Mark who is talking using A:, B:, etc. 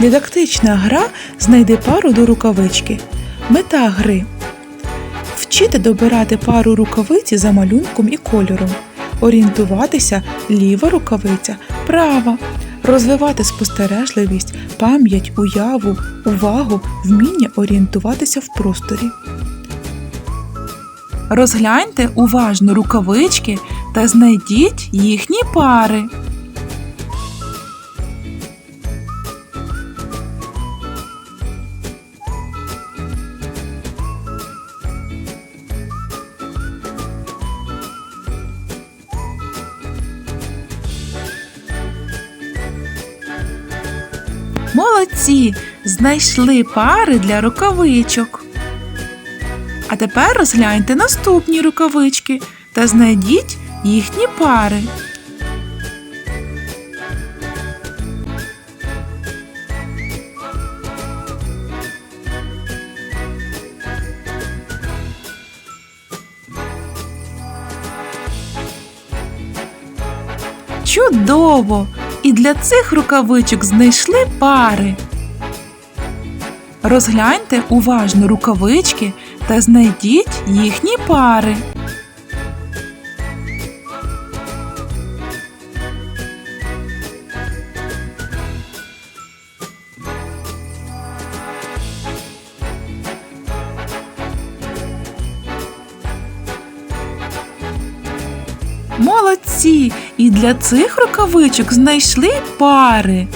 A: Дидактична гра знайди пару до рукавички. Мета гри вчити добирати пару рукавиці за малюнком і кольором, орієнтуватися ліва рукавиця, права, розвивати спостережливість, пам'ять, уяву, увагу, вміння орієнтуватися в просторі. Розгляньте уважно рукавички та знайдіть їхні пари. Молодці! Знайшли пари для рукавичок. А тепер розгляньте наступні рукавички та знайдіть їхні пари. Чудово! І для цих рукавичок знайшли пари. Розгляньте уважно рукавички та знайдіть їхні пари. Молодці! І для цих рукавичок знайшли пари.